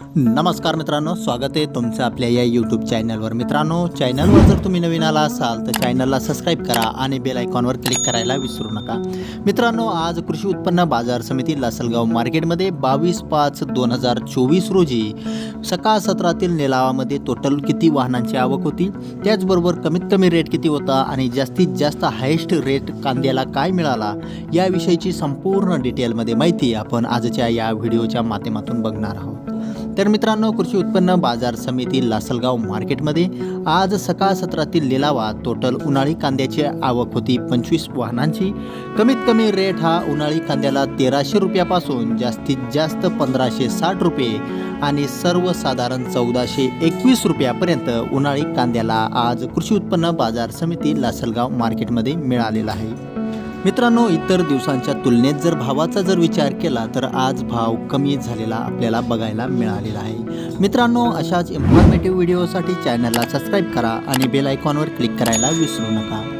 नमस्कार मित्रांनो स्वागत आहे तुमचं आपल्या या यूट्यूब चॅनलवर मित्रांनो चॅनलवर जर तुम्ही नवीन आला असाल तर चॅनलला सबस्क्राईब करा आणि बेल आयकॉनवर क्लिक करायला विसरू नका. मित्रांनो आज कृषी उत्पन्न बाजार समिती लासलगाव मार्केटमध्ये बावीस पाच दोन हजार चोवीस रोजी सकाळ सत्रातील निलावामध्ये टोटल किती वाहनांची आवक होती? त्याचबरोबर कमीत कमी रेट किती होता आणि जास्तीत जास्त हायेस्ट रेट कांद्याला काय मिळाला? याविषयीची संपूर्ण डिटेलमध्ये माहिती आपण आजच्या या व्हिडिओच्या माध्यमातून बघणार आहोत. तर मित्रांनो कृषी उत्पन्न बाजार समिती लासलगाव मार्केटमध्ये आज सकाळ सत्रातील लिलावात टोटल उन्हाळी कांद्याची आवक होती पंचवीस वाहनांची. कमीत कमी रेट हा उन्हाळी कांद्याला तेराशे रुपयापासून जास्तीत जास्त पंधराशे साठ रुपये आणि सर्वसाधारण चौदाशे एकवीस रुपयापर्यंत उन्हाळी कांद्याला आज कृषी उत्पन्न बाजार समिती लासलगाव मार्केटमध्ये मिळालेला आहे. मित्रांनो इतर दिवसांच्या तुलनेत जर भावाचा जर विचार केला तर आज भाव कमी झालेला आपल्याला बघायला मिळालेला आहे. मित्रांनो अशाच इन्फॉर्मेटिव्ह व्हिडिओसाठी चॅनलला सबस्क्राईब करा आणि बेल आयकॉनवर क्लिक करायला विसरू नका.